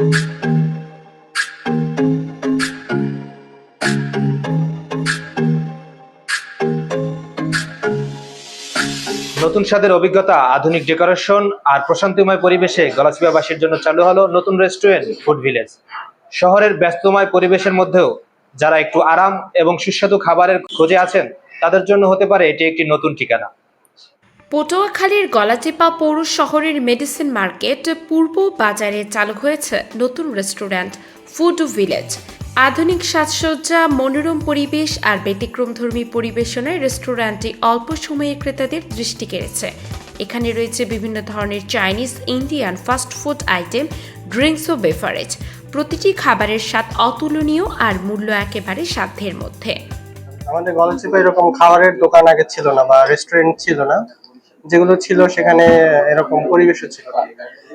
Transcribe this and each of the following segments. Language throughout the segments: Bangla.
নতুন স্বাদের অভিজ্ঞতা, আধুনিক ডেকোরেশন আর প্রশান্তিময় পরিবেশে গলাচিপাবাসীর জন্য চালু হলো নতুন রেস্টুরেন্ট, ফুড ভিলেজ। শহরের ব্যস্তময় পরিবেশের মধ্যেও যারা একটু আরাম এবং সুস্বাদু খাবারের খোঁজে আছেন, তাদের জন্য হতে পারে এটি একটি নতুন ঠিকানা। পটুয়াখালীর গলাচিপা পৌর শহরের মেডিসিন মার্কেট পূর্ব বাজারে চালু হয়েছে নতুন রেস্টুরেন্ট, ফুড ভিলেজ। আধুনিক সাজসজ্জা, মনোরম পরিবেশ আর ব্যতিক্রমধর্মী পরিবেশনায় রেস্টুরেন্টটি অল্প সময়ে ক্রেতাদের দৃষ্টি কেড়েছে। এখানে রয়েছে বিভিন্ন ধরনের Chinese, Indian fast food item, drinks ও বেফারেজ প্রতিটি খাবারের স্বাদ অতুলনীয় আর মূল্য একেবারে সাধ্যের মধ্যে। আমাদের গলচিপে এরকম খাবারের দোকান আগে ছিল না বা রেস্টুরেন্ট ছিল না। যেগুলো ছিল সেখানে এরকম পরিবেশও ছিল।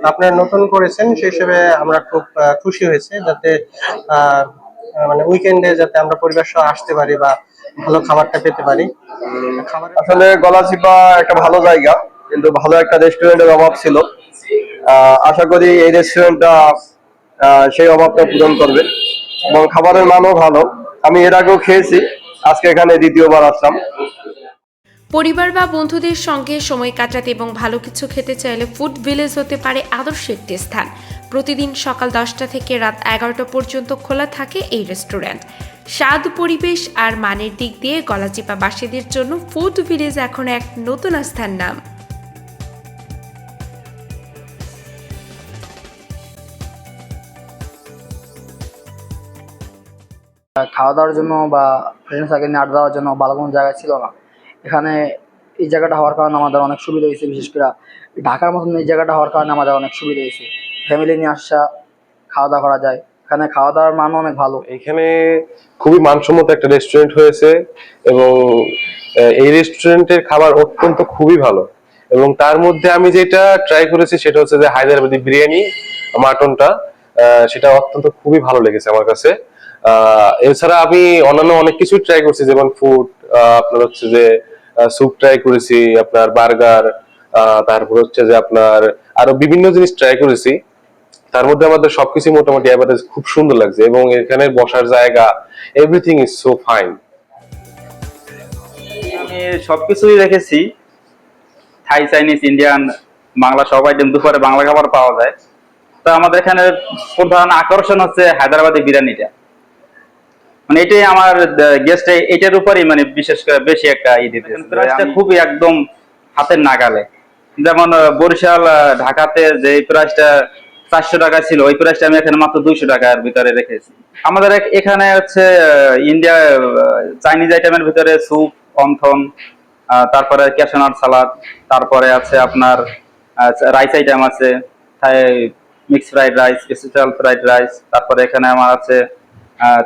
আপনারা নতুন করেছেন, সেই হিসেবে আমরা খুব খুশি হয়েছে যাতে মানে উইকেন্ডে যাতে আমরা পরিবার সহ আসতে পারি বা ভালো খাবারটা পেতে পারি। আসলে গলাচিপা একটা ভালো জায়গা, কিন্তু ভালো একটা রেস্টুরেন্টের অভাব ছিল। আশা করি এই রেস্টুরেন্টটা সেই অভাবটা পূরণ করবে। এবং খাবারের মানও ভালো। আমি এর আগেও খেয়েছি, আজকে এখানে দ্বিতীয়বার আসলাম। পরিবার বা বন্ধুদের সঙ্গে সময় কাটাতে এবং ভালো কিছু খেতে চাইলে ফুড ভিলেজ হতে পারে আদর্শ একটি স্থান প্রতিদিন সকাল দশটা থেকে রাত এগারোটা পর্যন্ত খোলা থাকে এই রেস্টুরেন্ট। স্বাদ, পরিবেশ আর মানের দিক দিয়ে গলাচিপা বাসীদের জন্য ফুড ভিলেজ এখন এক নতুন আস্থার নাম। খাওয়া দাওয়ার জন্য বা ফ্রেন্ড সার্কেল নিয়ে আড্ডা দেওয়ার জন্য ভালো কোনো জায়গা ছিল না। এখানে এই জায়গাটা হওয়ার কারণে আমাদের অনেক সুবিধা হয়েছে, বিশেষ করে ঢাকার মতন এই জায়গাটা হওয়ার কারণে আমাদের অনেক সুবিধা হয়েছে। ফ্যামিলি নিয়ে আসা খাওয়া দাওয়া করা যায়। এখানে খাওয়া দাওয়ার মানও অনেক ভালো। এখানে খুবই মানসম্মত একটা রেস্টুরেন্ট হয়েছে এবং এই রেস্টুরেন্টের খাবার অত্যন্ত খুবই ভালো। এবং তার মধ্যে আমি যেটা ট্রাই করেছি সেটা হচ্ছে যে হায়দ্রাবাদি বিরিয়ানি, মাটনটা সেটা অত্যন্ত খুবই ভালো লেগেছে আমার কাছে। এছাড়া আমি অন্যান্য অনেক কিছু ট্রাই করছি, যেমন ফুড আপনার হচ্ছে যে স্যুপ ট্রাই করেছি, আপনার বার্গার তারপর হচ্ছে যে আপনার আরও বিভিন্ন জিনিস ট্রাই করেছি। তার মধ্যে আমাদের সবকিছু মোটামুটি অ্যাভারেজ খুব সুন্দর লাগছে এবং এখানে বসার জায়গা এভরিথিং ইজ সো ফাইন আমি সবকিছুই রেখেছি থাই চাইনিজ ইন্ডিয়ান বাংলা সব আইটেম দুপুরে বাংলা খাবার পাওয়া যায়। তো আমাদের এখানে প্রধান আকর্ষণ হচ্ছে হায়দ্রাবাদি বিরিয়ানিটা। মানে এটাই আমার গেস্ট এটার উপরই মানে বিশেষ করে বেশি একটা ই দিতে প্রাইসটা খুবই একদম হাতের নাগালে। যেমন বরিশাল ঢাকাতে যে প্রাইসটা চারশো টাকা ছিল ওই প্রাইসটা আমি এখানে মাত্র দুইশো টাকার ভিতরে রেখেছি। আমাদের এখানে হচ্ছে ইন্ডিয়া চাইনিজ আইটেমের ভিতরে স্যুপ অন্থন তারপরে ক্যাশনার সালাদ তারপরে আছে আপনার রাইস আইটেম আছে mix fried rice special fried rice তারপরে এখানে আমার আছে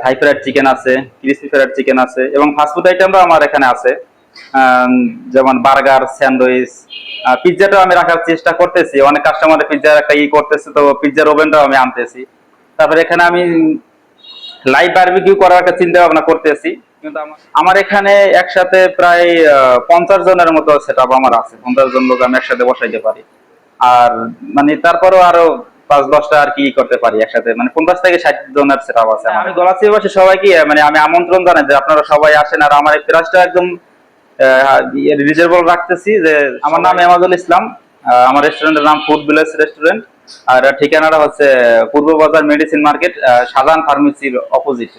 থাই ফ্রাইড চিকেন আছে ক্রিসপি ফ্রাইড চিকেন আছে, এবং ফাস্টফুড আইটেমও আমার এখানে আছে। যেমন বার্গার স্যান্ডউইচ পিৎজাটাও আমি রাখার চেষ্টা করতেছি। অনেক কাস্টমার পিৎজার একটা ই করতেছে, তো পিৎজার ওভেনটাও আমি আনতেছি। তারপরে এখানে আমি লাইভ বারবিকিউ করার একটা চিন্তা ভাবনা করতেছি। কিন্তু আমার এখানে একসাথে প্রায় পঞ্চাশ জনের মতো সেট আমার আছে। পঞ্চাশ জন লোক আমি একসাথে বসাইতে পারি। আর মানে তারপরেও আরও পাঁচ দশটা আর কি করতে পারি একসাথে। মানে পঞ্চাশ থেকে ষাট জনের সেট আছে আমি গলাচি বাসী সবাইকে মানে আমি আমন্ত্রণ জানাই যে আপনারা সবাই আসেন আর আমার এই প্রাইসটা একদম রিজনেবল রাখতেছি যে আমার নাম এমাজুল ইসলাম আমার রেস্টুরেন্টের নাম ফুড ভিলেজ রেস্টুরেন্ট আর ঠিকানাটা হচ্ছে পূর্ব বাজার মেডিসিন মার্কেট সাধারণ ফার্মেসির অপোজিট